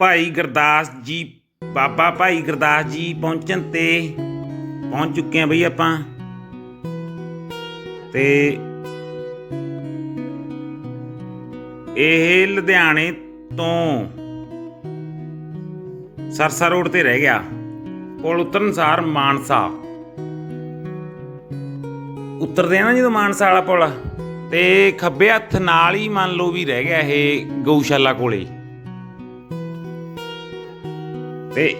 ਭਾਈ ਗੁਰਦਾਸ ਜੀ, ਬਾਬਾ ਭਾਈ ਗੁਰਦਾਸ ਜੀ ਪਹੁੰਚਣ ਤੇ ਪਹੁੰਚ ਚੁੱਕੇ ਆ ਬਈ ਆਪਾਂ। ਤੇ ਇਹ ਲੁਧਿਆਣੇ ਤੋਂ ਸਰਸਾ ਰੋਡ ਤੇ ਰਹਿ ਗਿਆ ਪੁਲ ਉਤਰਨਸਾਰ ਮਾਨਸਾ। ਉਤਰਦੇ ਆ ਨਾ ਜਦੋਂ ਮਾਨਸਾ ਵਾਲਾ ਪੁਲ, ਤੇ ਖੱਬੇ ਹੱਥ ਨਾਲ ਹੀ ਮੰਨ ਲਓ ਵੀ ਰਹਿ ਗਿਆ ਇਹ ਗਊਸ਼ਾਲਾ ਕੋਲੇ। ਤੇ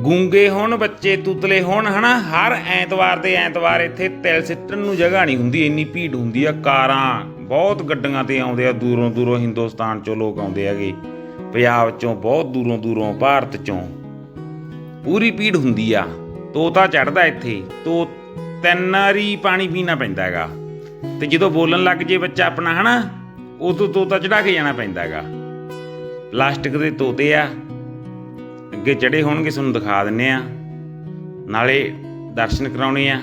ਗੂੰਗੇ ਹੋਣ, ਬੱਚੇ ਤੁਤਲੇ ਹੋਣ, ਹਨਾ? ਹਰ ਐਤਵਾਰ ਦੇ ਐਤਵਾਰ ਇੱਥੇ ਤਿਲ ਸਿੱਟਣ ਨੂੰ ਜਗ੍ਹਾ ਨਹੀਂ ਹੁੰਦੀ, ਇੰਨੀ ਭੀੜ ਹੁੰਦੀ ਆ, ਕਾਰਾਂ, ਬਹੁਤ ਗੱਡੀਆਂ ਤੇ ਆਉਂਦੇ ਆ, ਦੂਰੋਂ ਦੂਰੋਂ ਹਿੰਦੁਸਤਾਨ ਚੋਂ ਲੋਕ ਆਉਂਦੇ ਹੈਗੇ। ਪੰਜਾਬ ਚੋਂ ਬਹੁਤ ਦੂਰੋਂ ਦੂਰੋਂ, ਭਾਰਤ ਚੋਂ। ਪੂਰੀ ਭੀੜ ਹੁੰਦੀ ਆ, ਤੋਤਾ ਚੜਦਾ ਇੱਥੇ, ਤੋ ਤਿੰਨ ਵਾਰੀ ਪਾਣੀ ਪੀਣਾ ਪੈਂਦਾ ਹੈਗਾ। ਤੇ ਜਦੋਂ ਬੋਲਣ ਲੱਗ ਜੇ ਬੱਚਾ ਆਪਣਾ, ਹਨਾ? ਉਦੋਂ ਤੋਤਾ ਚੜਾ ਕੇ ਜਾਣਾ ਪੈਂਦਾ ਹੈਗਾ ਪਲਾਸਟਿਕ ਦੇ ਤੋਤੇ ਆ। ਅੱਗੇ ਚੜੇ ਹੋਣਗੇ, ਤੁਹਾਨੂੰ ਦਿਖਾ ਦਿੰਨੇ ਆ। ਨਾਲੇ ਦਰਸ਼ਨ ਕਰਾਉਣੇ ਆ।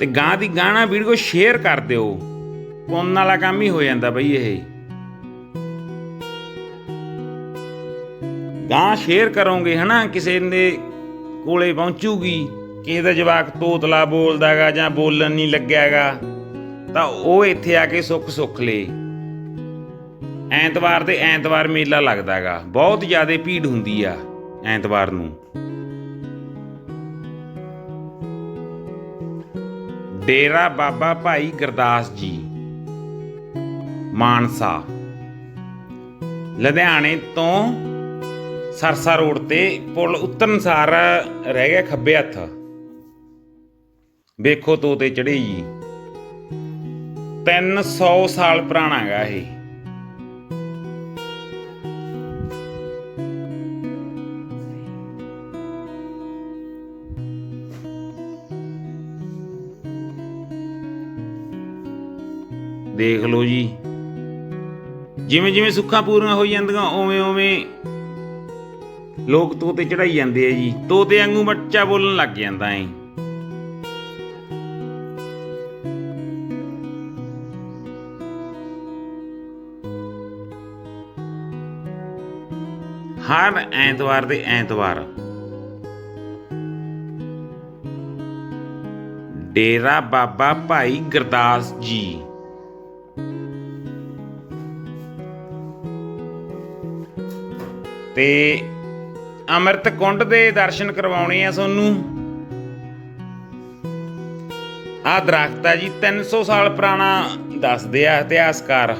ਤੇ ਗਾਂ ਦੀ ਗਾਣਾ ਵੀਡੀਓ ਸ਼ੇਅਰ ਕਰ ਦਿਓ। ਪੁੰਨ ਵਾਲਾ ਕੰਮ ਹੀ ਹੋ ਜਾਂਦਾ ਬਈ ਇਹ। ਗਾਂ ਸ਼ੇਅਰ ਕਰੋਗੇ, ਹਨਾ? ਕਿਸੇ ਦੇ ਕੋਲੇ ਪਹੁੰਚੂਗੀ। ਕਿਸੇ ਦਾ ਜਵਾਕ ਤੋਤਲਾ ਬੋਲਦਾਗਾ ਜਾਂ ਬੋਲਣ ਨਹੀਂ ਲੱਗਿਆਗਾ, ਤਾਂ ਉਹ ਇੱਥੇ ਆ ਕੇ ਸੁੱਖ ਸੁੱਖ ਲੇ। ਐਤਵਾਰ ਤੇ ਐਤਵਾਰ ਮੇਲਾ ਲੱਗਦਾਗਾ, ਬਹੁਤ ਜ਼ਿਆਦਾ ਭੀੜ ਹੁੰਦੀ ਆ ਐਤਵਾਰ ਨੂੰ। ਡੇਰਾ ਬਾਬਾ ਭਾਈ ਗੁਰਦਾਸ ਜੀ, ਮਾਨਸਾ, ਲੁਧਿਆਣੇ ਤੋਂ ਸਰਸਾ ਰੋਡ ਤੇ ਪੁਲ ਉਤਰਨਸਾਰ ਰਹਿ ਗਿਆ ਖੱਬੇ ਹੱਥ। ਵੇਖੋ ਤੋਤੇ ਚੜੇ ਜੀ। 300 ਸਾਲ ਪੁਰਾਣਾ ਹੈਗਾ ਇਹ। ਦੇਖ ਲਓ ਜੀ। ਜਿਵੇਂ ਜਿਵੇਂ ਸੁੱਖਾਂ ਪੂਰੀਆਂ ਹੋਈ ਜਾਂਦੀਆਂ ਓਵੇਂ ਓਵੇਂ ਲੋਕ ਤੋਤੇ ਚੜਾਈ ਜਾਂਦੇ ਆ ਜੀ। ਤੋਤੇ ਵਾਂਗੂ ਬੱਚਾ ਬੋਲਣ ਲੱਗ ਜਾਂਦਾ ਏ। ਹਰ ਐਤਵਾਰ ਦੇ ਐਤਵਾਰ। ਡੇਰਾ ਬਾਬਾ ਭਾਈ ਗੁਰਦਾਸ ਜੀ। ਤੇ ਅੰਮ੍ਰਿਤ ਕੁੰਡ ਦੇ ਦਰਸ਼ਨ ਕਰਵਾਉਣੇ ਆ ਤੁਹਾਨੂੰ ਆ ਦਰਖਤ ਆ ਜੀ 300 ਸਾਲ ਪੁਰਾਣਾ ਦੱਸਦੇ ਆ ਇਤਿਹਾਸਕਾਰ।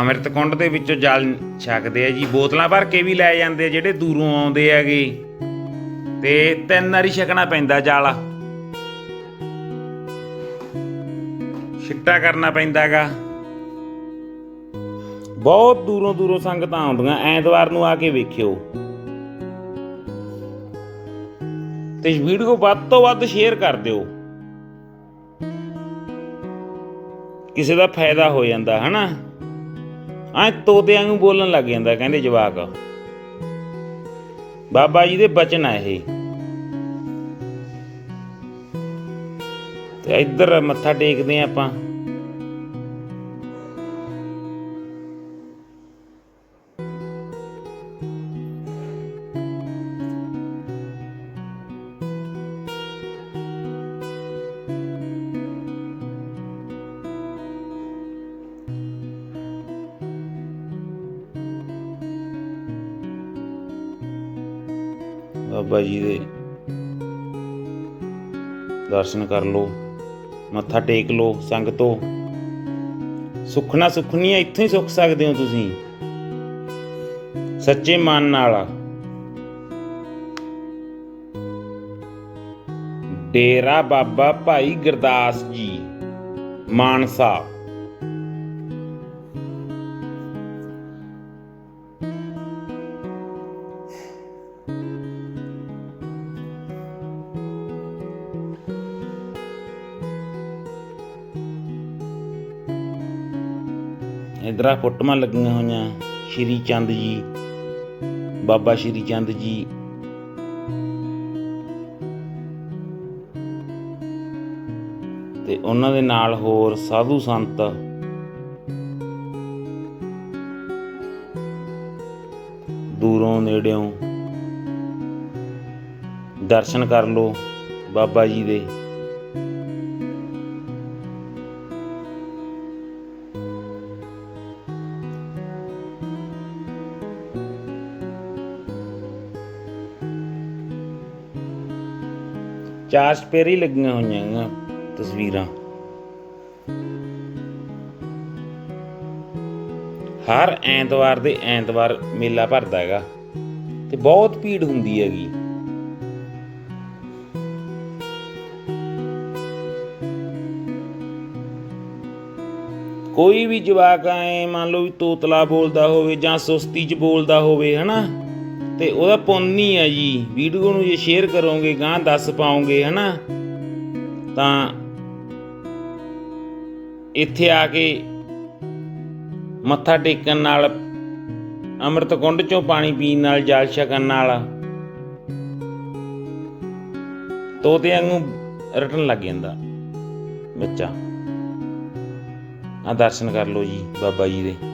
ਅੰਮ੍ਰਿਤ ਕੁੰਡ ਦੇ ਵਿੱਚੋਂ ਜਲ ਛਕਦੇ ਆ ਜੀ, ਬੋਤਲਾਂ ਭਰ ਕੇ ਵੀ ਲੈ ਜਾਂਦੇ ਜਿਹੜੇ ਦੂਰੋਂ ਆਉਂਦੇ ਹੈਗੇ। ਤੇ ਤਿੰਨ ਵਾਰੀ ਛਕਣਾ ਪੈਂਦਾ ਜਲ। ਛਿੱਟਾ ਕਰਨਾ ਪੈਂਦਾਗਾ ਬਹੁਤ ਦੂਰੋਂ ਦੂਰੋਂ ਸੰਗਤਾਂ ਆਉਂਦੀਆਂ, ਐਤਵਾਰ ਨੂੰ ਆ ਕੇ ਵੇਖਿਓ। ਤੇ ਇਸ ਵੀਡੀਓ ਵੱਧ ਤੋਂ ਵੱਧ ਸ਼ੇਅਰ ਕਰ ਦਿਓ। ਕਿਸੇ ਦਾ ਫਾਇਦਾ ਹੋ ਜਾਂਦਾ, ਹਨਾ? ਐ ਤੋਤਿਆਂ ਨੂੰ ਬੋਲਣ ਲੱਗ ਜਾਂਦਾ, ਕਹਿੰਦੇ ਜਵਾਕ। ਬਾਬਾ ਜੀ ਦੇ ਬਚਨ ਆ ਇਹ। ਤੇ ਇੱਧਰ ਮੱਥਾ ਟੇਕਦੇ ਆ ਆਪਾਂ। ਬਾਬਾ ਜੀ ਦੇ। ਦਰਸ਼ਨ ਕਰ ਲਓ। ਮੱਥਾ ਟੇਕ ਲਓ, ਸੰਗਤੋ ਸੁਖਣਾ ਸੁਖਣੀਆਂ ਇੱਥੋਂ ਹੀ ਸੁੱਖ ਸਕਦੇ ਹੋ ਤੁਸੀਂ। ਸੱਚੇ ਮਨ ਨਾਲ। ਡੇਰਾ ਬਾਬਾ ਭਾਈ ਗੁਰਦਾਸ ਜੀ, ਮਾਨਸਾ। ਇਧਰ ਫੋਟੋਆਂ ਲੱਗੀਆਂ ਹੋਈਆਂ, ਸ਼੍ਰੀ ਚੰਦ ਜੀ, ਬਾਬਾ ਸ਼੍ਰੀ ਚੰਦ ਜੀ। ਤੇ ਉਹਨਾਂ ਦੇ ਨਾਲ ਹੋਰ ਸਾਧੂ ਸੰਤ। ਦੂਰੋਂ ਨੇੜਿਓਂ ਦਰਸ਼ਨ ਕਰ ਲੋ ਬਾਬਾ ਜੀ ਦੇ। ਚਾਰ ਸਪੇਰੀ ਲੱਗੀਆਂ ਹੋਈਆਂ ਹੈਗੀਆਂ ਤਸਵੀਰਾਂ। ਹਰ ਐਤਵਾਰ ਦੇ ਐਤਵਾਰ ਮੇਲਾ ਭਰਦਾ ਹੈਗਾ ਤੇ ਬਹੁਤ ਭੀੜ ਹੁੰਦੀ ਹੈਗੀ। ਕੋਈ ਵੀ ਜਵਾਕ ਐ ਮੰਨ ਲਓ ਵੀ ਤੋਤਲਾ ਬੋਲਦਾ ਹੋਵੇ ਜਾਂ ਸੁਸਤੀ ਚ ਬੋਲਦਾ ਹੋਵੇ, ਹਨਾ? ਤੇ ਉਹਦਾ ਪੁੰਨ ਹੀ ਆ ਜੀ। ਵੀਡੀਓ ਨੂੰ ਜੇ ਸ਼ੇਅਰ ਕਰੋਗੇ ਗਾਂ ਦੱਸ ਪਾਓਗੇ, ਹਨਾ? ਤਾਂ ਇੱਥੇ ਆ ਕੇ ਮੱਥਾ ਟੇਕਣ ਨਾਲ ਅੰਮ੍ਰਿਤ ਕੁੰਡ ਚੋਂ ਪਾਣੀ ਪੀਣ ਨਾਲ, ਜਲ ਛਕਣ ਨਾਲ ਤੋਤੇ ਵਾਂਗੂ ਰਟਣ ਲੱਗ ਜਾਂਦਾ ਬੱਚਾ। ਆ ਦਰਸ਼ਨ ਕਰ ਲਓ ਜੀ, ਬਾਬਾ ਜੀ ਦੇ।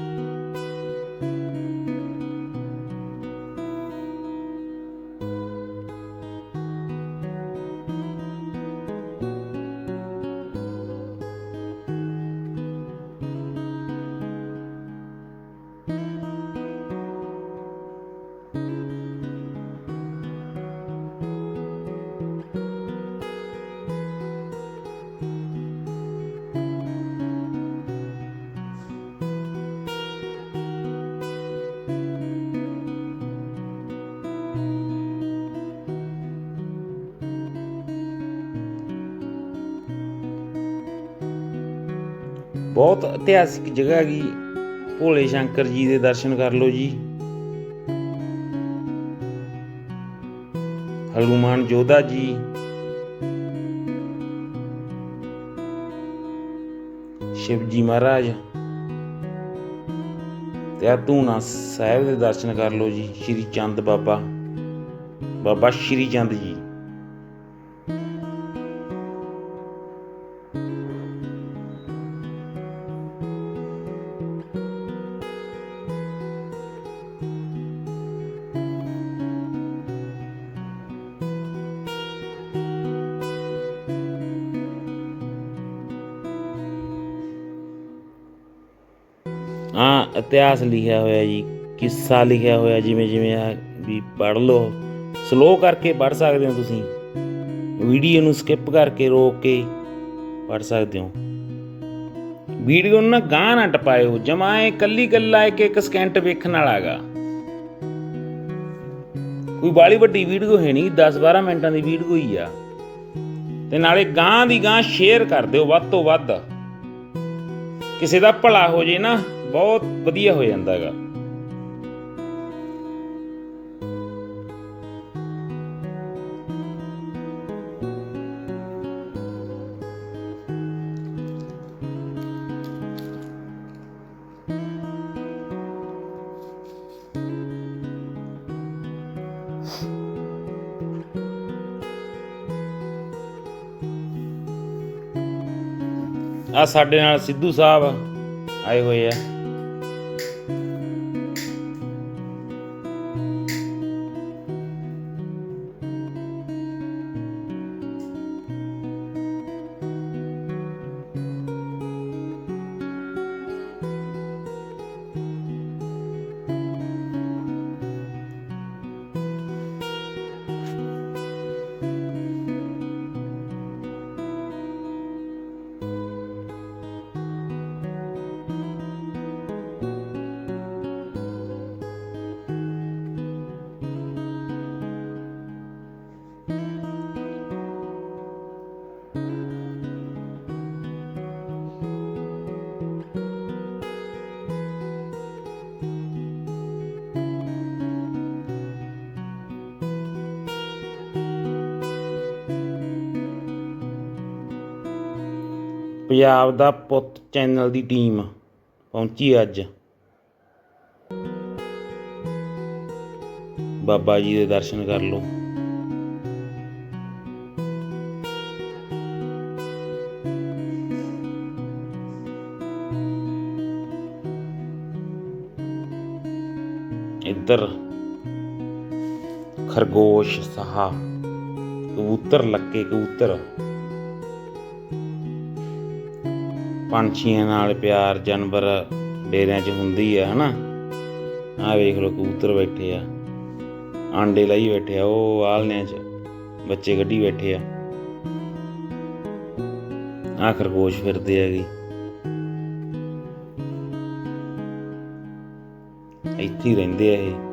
ਬਹੁਤ ਇਤਿਹਾਸਿਕ ਜਗ੍ਹਾ ਹੈਗੀ। ਭੋਲੇ ਸ਼ੰਕਰ ਜੀ ਦੇ ਦਰਸ਼ਨ ਕਰ ਲਓ ਜੀ। ਹਨੂਮਾਨ ਜੋਧਾ ਜੀ। ਸ਼ਿਵਜੀ ਮਹਾਰਾਜ। ਤੇ ਆ ਧੂਣਾ ਸਾਹਿਬ ਦੇ ਦਰਸ਼ਨ ਕਰ ਲਓ ਜੀ, ਸ਼੍ਰੀ ਚੰਦ ਬਾਬਾ। ਬਾਬਾ ਸ਼੍ਰੀ ਚੰਦ ਜੀ। ਆ ਇਤਿਹਾਸ ਲਿਖਿਆ ਹੋਇਆ ਜੀ, ਕਿੱਸਾ ਲਿਖਿਆ ਹੋਇਆ ਜਿਵੇਂ ਜਿਵੇਂ ਆ ਵੀ ਪੜ੍ਹ ਲਓ। ਸਲੋ ਕਰਕੇ ਪੜ੍ਹ ਸਕਦੇ ਹੋ ਤੁਸੀਂ। ਵੀਡੀਓ ਨੂੰ ਸਕਿਪ ਕਰਕੇ ਰੋਕ ਕੇ ਪੜ੍ਹ ਸਕਦੇ ਹੋ। ਵੀਡੀਓ ਨੂੰ ਨਾ ਗਾਂ ਨਾ ਟਪਾਇਓ। ਜਮਾਏ ਕੱਲੀ ਕੱਲਾ ਇੱਕ ਇੱਕ ਸਕਿੰਟ ਵੇਖਣ ਵਾਲਾ ਹੈਗਾ। ਕੋਈ ਬਾਲੀ ਵੱਡੀ ਵੀਡੀਓ ਹੈ ਨਹੀਂ 10 12 ਮਿੰਟਾਂ ਦੀ ਵੀਡੀਓ ਹੀ ਆ। ਤੇ ਨਾਲੇ ਗਾਂ ਦੀ ਗਾਂ ਸ਼ੇਅਰ ਕਰ ਦਿਓ ਵੱਧ ਤੋਂ ਵੱਧ। ਕਿਸੇ ਦਾ ਭਲਾ ਹੋ ਜੇ ਨਾ ਬਹੁਤ ਵਧੀਆ ਹੋ ਜਾਂਦਾ ਹੈਗਾ। ਆ ਸਾਡੇ ਨਾਲ ਸਿੱਧੂ ਸਾਹਿਬ ਆਏ ਹੋਏ ਆ। ਪੰਜਾਬ ਦਾ ਪੁੱਤ ਚੈਨਲ ਦੀ ਟੀਮ ਪਹੁੰਚੀ ਅੱਜ। ਬਾਬਾ ਜੀ ਦੇ ਦਰਸ਼ਨ ਕਰ ਲਓ। ਇੱਧਰ ਖਰਗੋਸ਼ ਸਾਹਾ ਕਬੂਤਰ ਲੱਕੇ ਕਬੂਤਰ। ਪੰਛੀਆਂ ਨਾਲ ਪਿਆਰ ਜਾਨਵਰ ਡੇਰਿਆਂ 'ਚ ਹੁੰਦੀ ਆ, ਹਨਾ? ਆਹ ਵੇਖ ਲਓ, ਕਬੂਤਰ ਬੈਠੇ ਆ। ਆਂਡੇ ਲਈ ਬੈਠੇ ਆ, ਉਹ ਆਲਨਿਆਂ 'ਚ ਬੱਚੇ ਗੱਡੀ ਬੈਠੇ ਆ। ਆਹ ਖਰਗੋਸ਼ ਫਿਰਦੇ ਹੈਗੇ। ਇੱਥੇ ਰਹਿੰਦੇ ਆ ਇਹ।